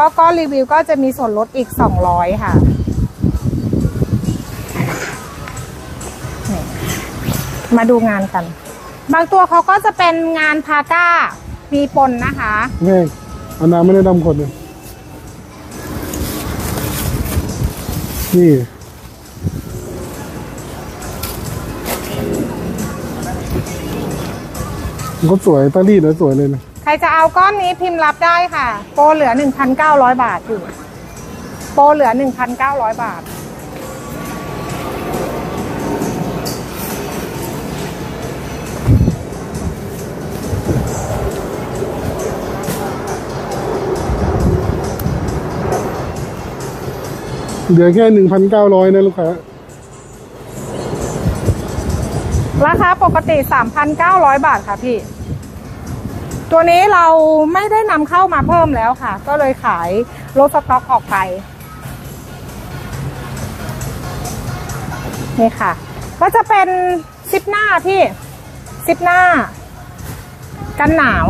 ก็ก็รีวิวก็จะมีส่วนลดอีก 200 ค่ะมาดูงานกัน บางตัวเขาก็จะเป็นงานพาก้ามีปนนะคะแม่งเอาน้ำไม่ได้ดำคนเลยนี่ก็สวยตาลีดแล้วสวยเลยนะ ใครจะเอาก้อนนี้พิมพ์รับได้ค่ะ โปรเหลือ 1,900 บาทอยู่ โปรเหลือ 1,900 บาท เหลือแค่หนึ่งพันเก้าร้อยนะลูกค้า ราคาปกติ 3,900 บาทค่ะพี่ ตัวนี้เราไม่ได้นำเข้ามาเพิ่มแล้วค่ะ ก็เลยขายลดสต็อกออกไป นี่ค่ะ ก็จะเป็นซิปหน้าพี่ซิปหน้า กันหนาว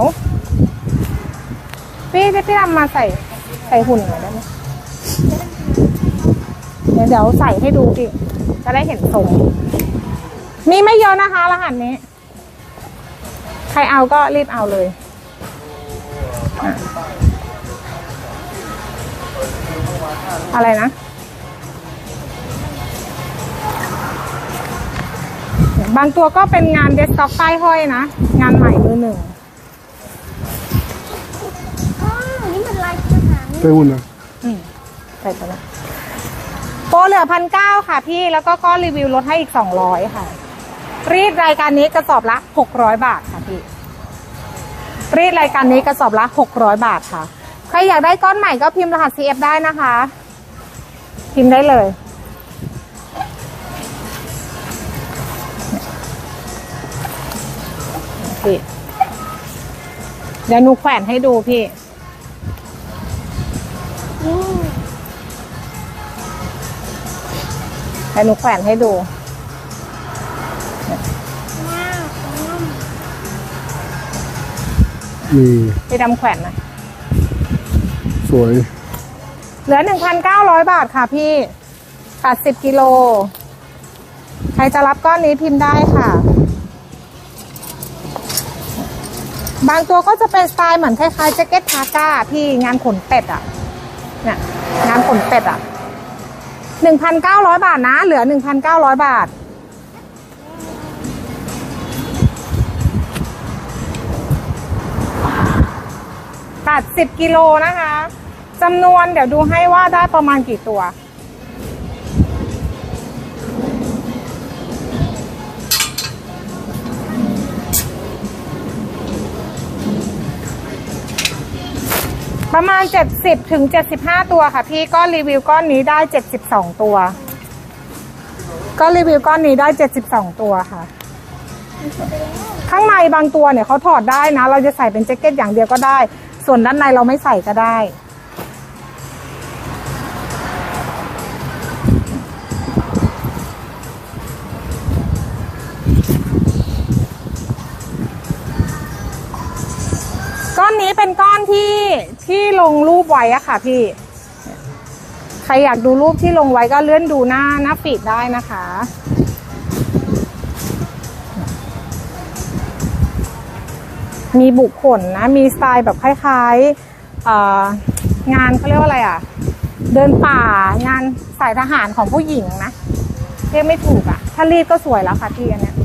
พี่พี่พี่ทำมาใส่ใส่หุ่นหน่อยได้ไหมเดี๋ยวเดี๋ยวใส่ให้ดูพี่จะได้เห็นทรงมีไม่เยอะนะคะรหัสนี้ ใครเอาก็รีบเอาเลย อะอะไรนะบางตัวก็เป็นงานเดสก์ท็อปป้ายห้อยนะ งานใหม่มือหนึ่งอ๋อนี่มันลายทหารไปหุ่นนะอืมใส่ไปแล้วโปรเหลือพันเก้าค่ะพี่แล้วก็ก้อนรีวิวลดให้อีกสองร้อยค่ะ รีดรายการนี้กระสอบละหกร้อยบาทค่ะพี่ รีดรายการนี้กระสอบละหกร้อยบาทค่ะ ใครอยากได้ก้อนใหม่ก็พิมพ์รหัส CF ได้นะคะ พิมพ์ได้เลยพี่เดี๋ยวหนูแขวนให้ดูพี่อืมเดี๋ยวหนูแขวนให้ดู นี่พี่ดำแขวนนะสวย เหลือ 1,900 บาทค่ะพี่80กิโล ใครจะรับก้อนนี้พิมพ์ได้ค่ะ บางตัวก็จะเป็นสไตล์เหมือนคล้ายๆแจ็คเก็ตพาก้าพี่งานขนเป็ดอะเนี่ยงานขนเป็ดอะ1,900 บาทนะ เหลือ 1,900 บาท ตัด 10 กิโลนะคะจำนวนเดี๋ยวดูให้ว่าได้ประมาณกี่ตัว ประมาณ 70ถึง75 ตัวค่ะพี่ก้อนรีวิวก้อนนี้ได้ 72 ตัว ก็รีวิวก้อนนี้ได้ 72 ตัวค่ะข้างในบางตัวเนี่ยเขาถอดได้นะ เราจะใส่เป็นแจ็คเก็ตอย่างเดียวก็ได้ ส่วนด้านในเราไม่ใส่ก็ได้ ก้อนนี้เป็นก้อนที่ที่ลงรูปไว้อะค่ะพี่ ใครอยากดูรูปที่ลงไว้ก็เลื่อนดูหน้าหน้าฟีดได้นะคะ มีบุคคลนะ มีสไตล์แบบคล้ายๆงานเขาเรียกว่าอะไรอะ เดินป่างานสายทหารของผู้หญิงนะเรียกไม่ถูกอะ ถ้ารีดก็สวยแล้วค่ะพี่อันเนี้ย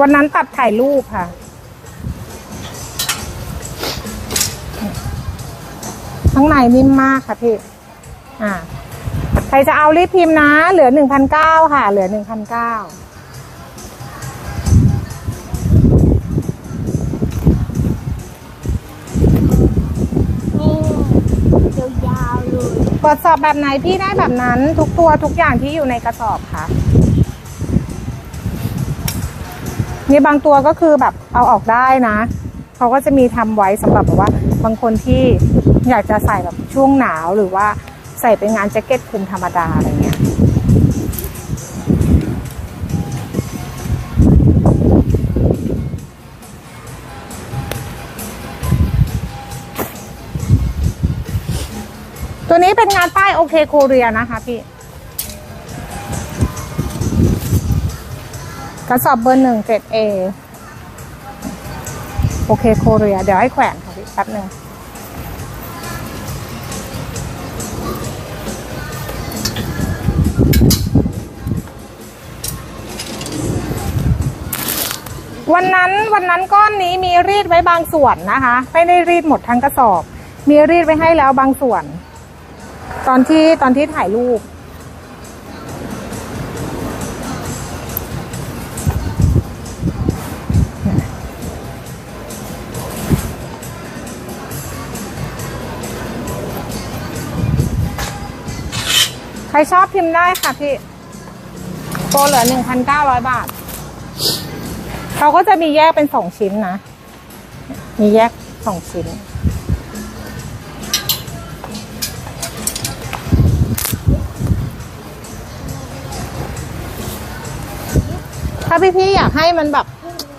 วันนั้นตัดถ่ายรูปค่ะ ข้างในนิ่มมากค่ะพี่ อ่า ครจะเอารีบพิมพ์นะ เหลือหนึ่งพันเก้าค่ะ เหลือหนึ่งพันเก้านี่ยาวๆเลยกดสอบแบบไหนพี่ได้แบบนั้นทุกตัวทุกอย่างที่อยู่ในกระสอบค่ะ นี่บางตัวก็คือแบบเอาออกได้นะเขาก็จะมีทำไว้สำหรับแบบว่า บางคนที่อยากจะใส่แบบช่วงหนาวหรือว่า ใส่เป็นงานแจ็คเก็ตคลุมธรรมดาอะไรเงี้ยตัวนี้เป็นงานป้ายโอเคโคเรียนะคะพี่ กระสอบเบอร์หนึ่งเจ็ดเอโอเคโคเรีย เดี๋ยวให้แขวนค่ะพี่แป๊บหนึ่ง วันนั้นวันนั้นก้อนนี้มีรีดไว้บางส่วนนะคะ ไม่ได้รีดหมดทั้งกระสอบ มีรีดไว้ให้แล้วบางส่วน ตอนที่ตอนที่ถ่ายรูปใครชอบพิมพ์ได้ค่ะพี่โปรเหลือหนึ่งพันเก้าร้อยบาท เขาก็จะมีแยกเป็นสองชิ้นนะ มีแยกสองชิ้น ถ้าพี่ๆอยากให้มันแบบ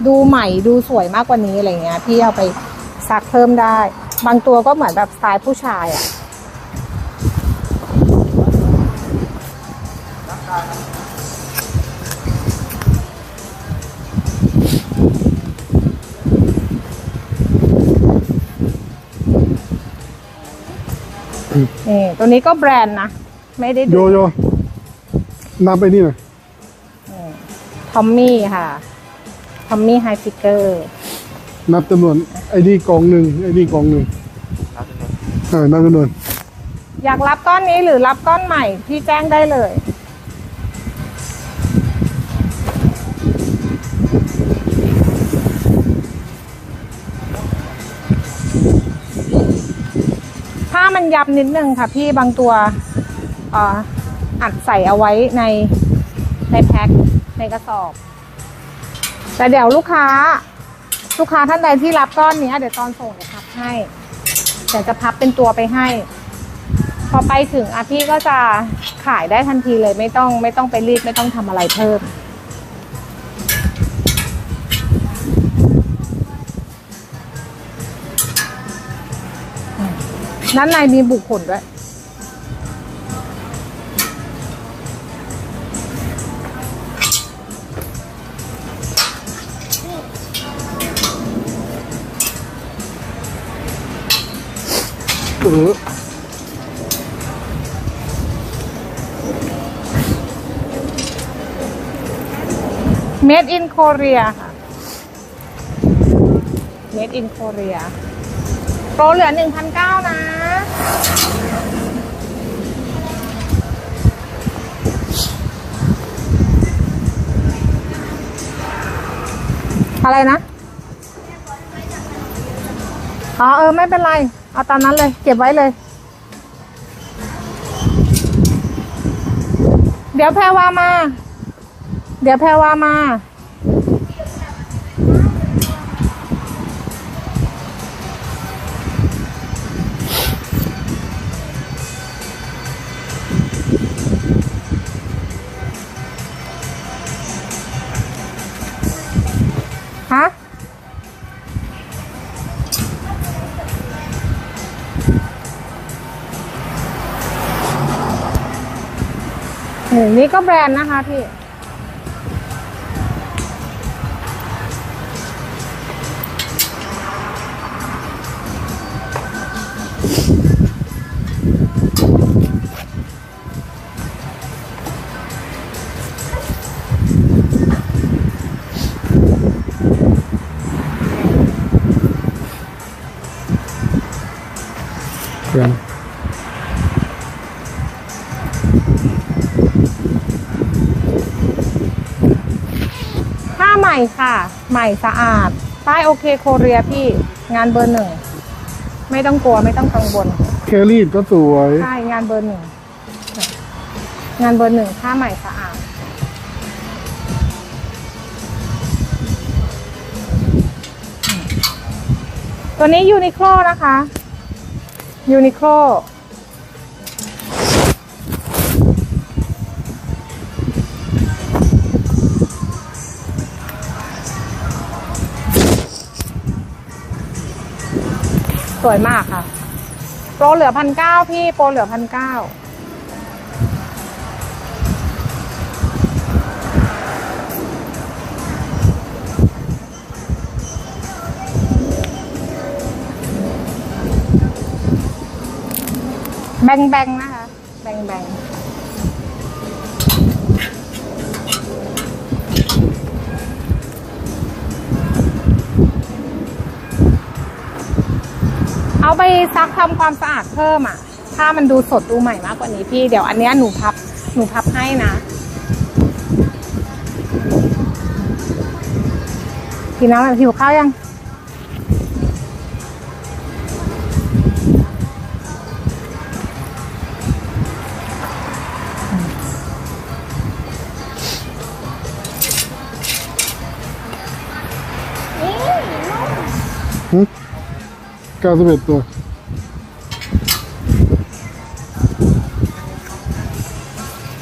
ดูใหม่ดูสวยมากกว่านี้อะไรเงี้ย พี่เอาไปซักเพิ่มได้ บางตัวก็เหมือนแบบสไตล์ผู้ชายอะ่ะ นี่ตัวนี้ก็แบรนด์นะ ไม่ได้โยดูโยนับไปนี่หน่อยทอมมี่ค่ะ ทอมมี่ไฮฟิกเกอร์ นับจำนวน ไอ้นี่กองหนึ่งไอ้นี่กองหนึ่งเออนับจำนวน อยากรับก้อนนี้หรือรับก้อนใหม่พี่แจ้งได้เลย มันยับนิดนึงค่ะพี่บางตัวอ,อัดใส่เอาไว้ในในแพ็คในกระสอบ แต่เดี๋ยวลูกค้า ลูกค้าท่านใดที่รับก้อนนี้เดี๋ยวตอนส่งเดี๋ยวพับให้เดี๋ยวจะพับเป็นตัวไปให้ พอไปถึงอาพี่ก็จะขายได้ทันทีเลยไม่ต้องไม่ต้องไปรีดไม่ต้องทำอะไรเพิ่ม ด้านในมีบุกขนด้วย เออ Made in Korea ค่ะ Made in Korea โโปรเหลือ1,900นะ อะไรนะ อ๋อเออ ไม่เป็นไร เอาตามนั้นเลย เก็บไว้เลย เดี๋ยวแพรวามา เดี๋ยวแพรวามา ก็แบรนด์นะคะพี่เม่ค่ะ ใหม่สะอาด ป้ายโอเคโคเรียพี่ งานเบอร์หนึ่ง ไม่ต้องกลัวไม่ต้องกังวลแครีดก็สวย ใช่ งานเบอร์หนึ่ง งานเบอร์หนึ่งผ้าใหม่สะอาด ตัวนี้ยูนิโคลนะคะยูนิโคล สวยมากค่ะ โปรเหลือพันเก้าพี่โปรเหลือพันเก้าแบงแบงนะคะ แบงแบง ไปซักทำความสะอาดเพิ่มอะ ถ้ามันดูสดดูใหม่มากกว่านี้พี่ เดี๋ยวอันเนี้ยหนูพับ หนูพับให้นะ กินน้ำอะไรหิวข้าวยัง เก้าสิบเอ็ดตัว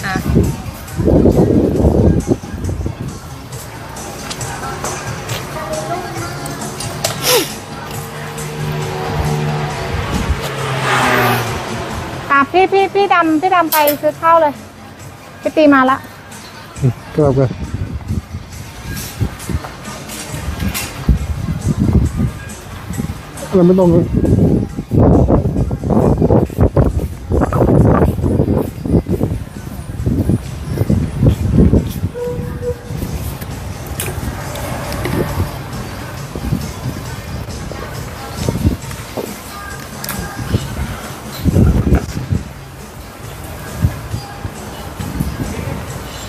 อะอะพี่พี่พี่ดำพี่ดำไปซื้อข้าวเลยพี่ตีมาละอืมกลับกัน เราไม่ต้องเลย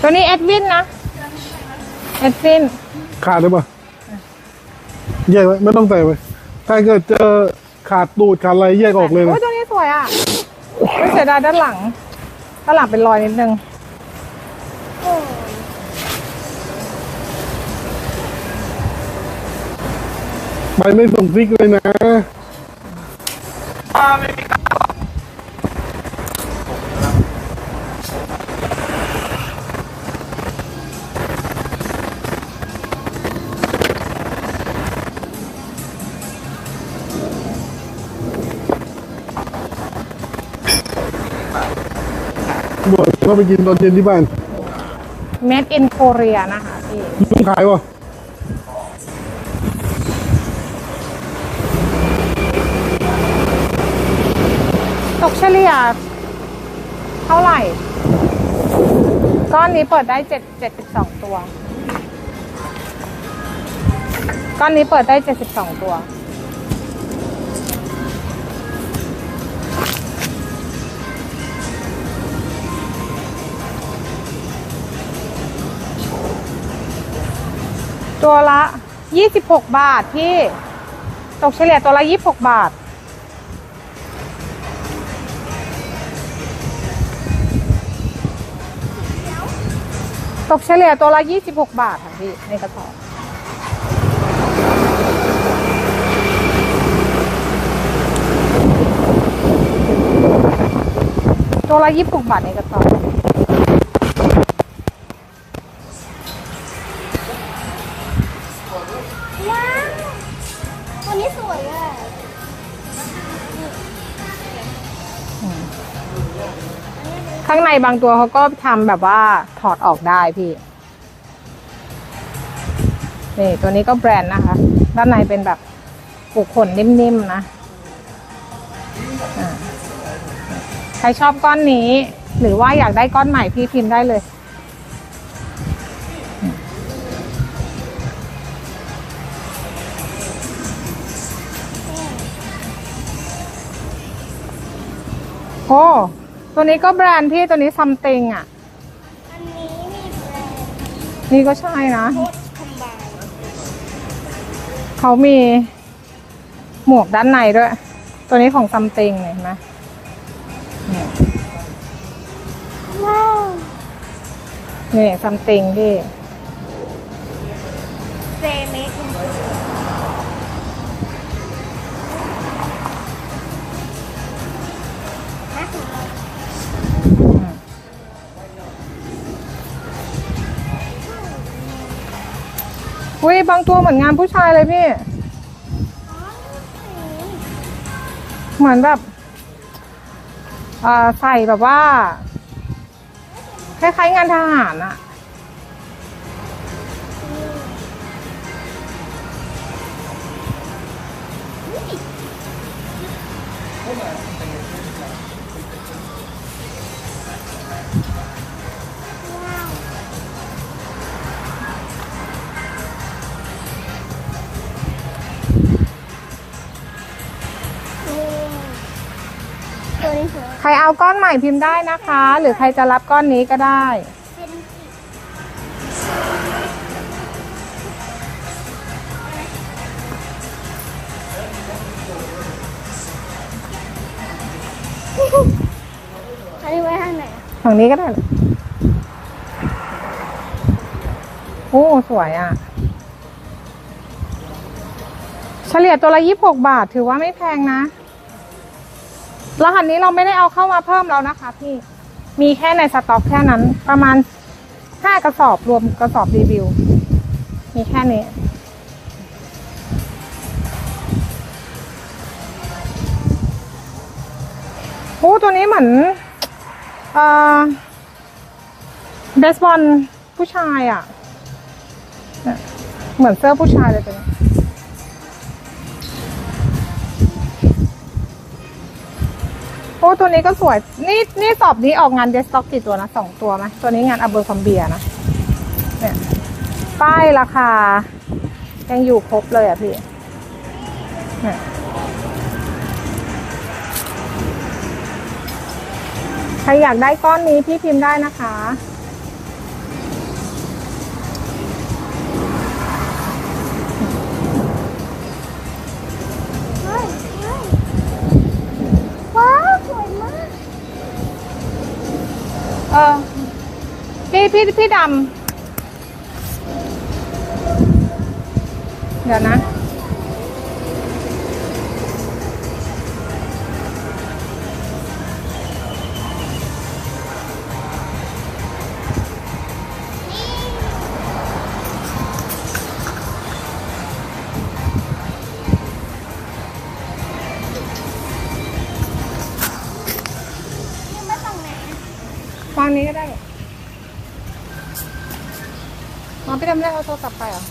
ตัวนี้เอ็ดวินนะ เอ็ดวิน ขาดได้ปะแยกไว้ไม่ต้องใส่ไว้ ถ้าเกิดเจอขาดตูดขาดอะไรแยกออกเลยโอ้นะยตัวนี้สวยอะไม่เสียดายด้านหลัง ด้านหลังเป็นรอยนิดนึงโอ้ไปไม่ส่งซิกเลยนะ กเขาไปกินตอนเย็นที่บ้าน Made in Korea นะคะพี่ลุงขายวะตกเฉลี่ยเท่าไหร่ ก้อนนี้เปิดได้เจ็ดเจ็ดสิบสองตัว ก้อนนี้เปิดได้เจ็ดสิบสองตัว ตัวละยี่สิบหกบาทพี่ ตกเฉลี่ยตัวละยี่สิบหกบาท ตกเฉลี่ยตัวละ 26 บาทค่ะพี่ ในกระสอบตัวละ26บาทในกระสอบ บางตัวเขาก็ทำแบบว่าถอดออกได้พี่ นี่ตัวนี้ก็แบรนด์นะคะ ด้านในเป็นแบบปลูกขนนิ่มๆนะใครชอบก้อนนี้ หรือว่าอยากได้ก้อนใหม่พี่พิมพ์ได้เลยโอ้ ตัวนี้ก็แบรนด์พี่ตัวนี้ซัมติงอะ อันนี้มีแบรนด์นี่ก็ใช่นะ โคตรคอมบน์เขามีหมวกด้านในด้วย ตัวนี้ของซัมติงเห็นไหมเนี่ยว้าว นี่ซัมติงพี่ อุ้ยบางตัวเหมือนงานผู้ชายเลยพี่ เหมือนแบบอ่อใส่แบบว่า คล้ายๆงานทหารอะตัว ครเอาก้อนใหม่พิมพ์ได้นะคะ หรือใครจะรับก้อนนี้ก็ได้เป็นอันนี้ไว้ข้างไหนอะฝั่งนี้ก็ได้ โอ้ สวยอะ เฉลี่ยตัวละยี่หกบาท ถือว่าไม่แพงนะ รหัสนี้เราไม่ได้เอาเข้ามาเพิ่มแล้วนะคะ พี่มีแค่ในสต็อกแค่นั้น ประมาณห้ากระสอบรวมกระสอบรีวิว มีแค่นี้โอ้ตัวนี้เหมือนเอ่อเบสบอลผู้ชายอะเนี่ยเหมือนเสื้อผู้ชายเลยตัวนี้ อ้ตัวนี้ก็สวย นี่นี่สอบนี้ออกงานเดสต็อกกี่ตัวนะสองตัวไหมตัวนี้งานอเบอร์คอมเบียนะ เนี่ย ป้ายราคา ยังอยู่ครบเลยอะพี่เนี่ยใครอยากได้ก้อนนี้พี่พิมพ์ได้นะคะ เออพี่พี่พี่ดำเดี๋ยวนะ อ๋อพี่ดำได้เอาโทรศัพท์ไปเหรอ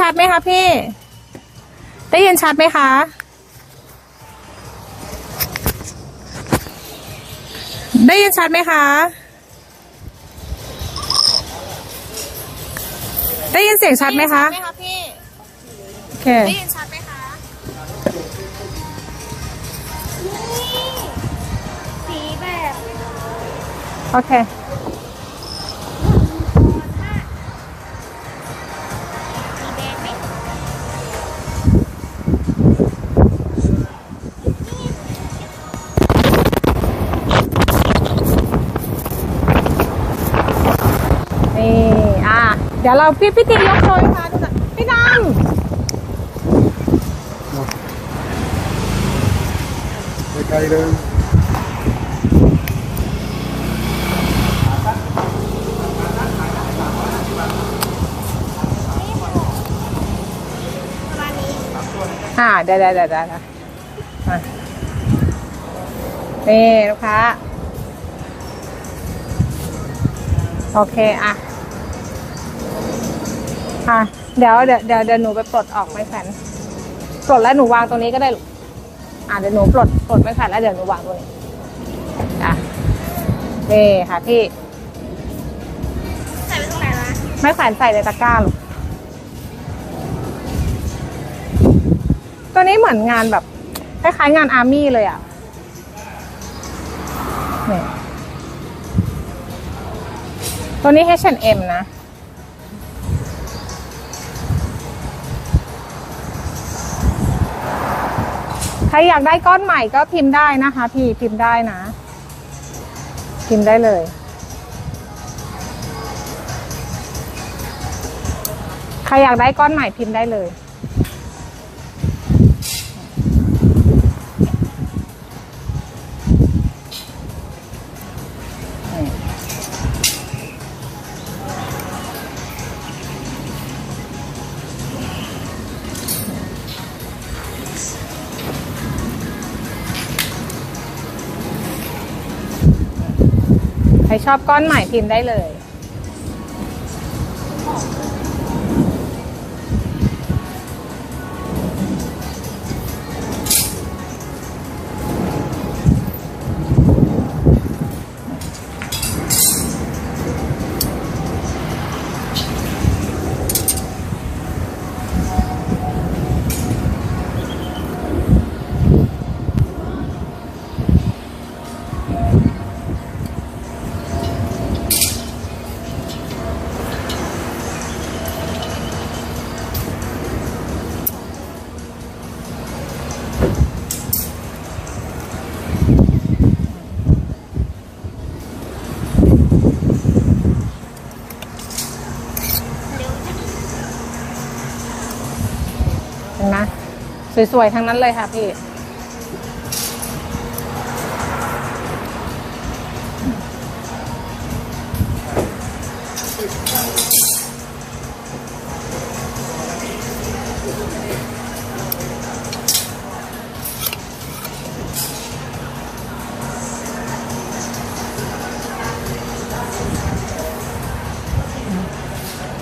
ชัดไหมคะพี่ ได้ยินชัดไหมคะได้ยินชัดไหมคะ ได้ยินเสียงชัดไหมคะไหมคะพี่โอเคได้ยินชัดไหมคะนี่สีแบบ โอเค ยวเราพี่พี่ตียกโชว์ให้คะดูหน่อยพี่ดไกลๆเลยประมาณนี้ำอ่าเดี๋ยวเดี๋ยวเดี๋ยวเดี๋ยวนะอะนี่ลูกค้า โอเค อะ อะเดี๋ยวเดี๋ยวเดี๋ยวเดี๋ยวหนูไปปลดออกไม้แขวนปลดแล้วหนูวางตรงนี้ก็ได้ลูกอะเดี๋ยวหนูปลดปลดไม้แขวนแล้วเดี๋ยวหนูวางตรงนี้อะนี่ค่ะพี่ใส่ไว้ตรงไหนนะไม้แขวนใส่ในตะกร้าลูกตัวนี้เหมือนงานแบบคล้ายๆงานอาร์มี่เลยอะนี่ตัวนี้ H&M นะ อยากได้ก้อนใหม่ก็พิมพ์ได้นะคะ พี่พิมพ์ได้นะ พิมพ์ได้เลย ใครอยากได้ก้อนใหม่พิมพ์ได้เลย อบก้อนใหม่พิมพ์ได้เลย ห็นไหมสวยๆ ทั้งนั้นเลยค่ะพี่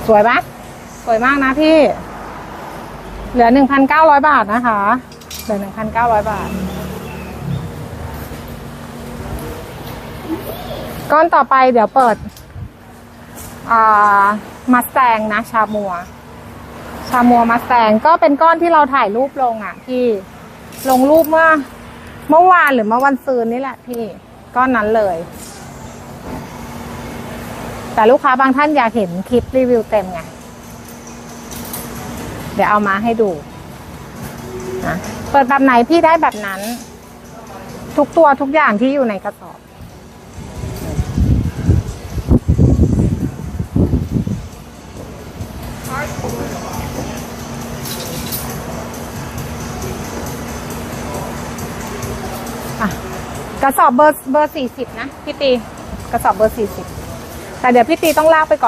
สวยปะสวยมากนะพี่ เหลือหนึ่งพันเก้าร้อยบาทนะคะ เหลือหนึ่งพันเก้าร้อยบาท ก้อนต่อไปเดี๋ยวเปิดอ่ามาแซงนะ ชามัว ชามัวมาแซงก็เป็นก้อนที่เราถ่ายรูปลงอะพี่ ลงรูปเมื่อเมื่อวานหรือเมื่อวันซืนนี่แหละพี่ ก้อนนั้นเลย แต่ลูกค้าบางท่านอยากเห็นคลิปรีวิวเต็มไง เดี๋ยวเอามาให้ดูนะเปิดแบบไหนพี่ได้แบบนั้น ทุกตัวทุกอย่างที่อยู่ในกระสอบอะกระสอบเบอร์เบอร์สี่สิบนะพี่ตี กระสอบเบอร์สี่สิบแต่เดี๋ยวพี่ตีต้องลากไปก่อน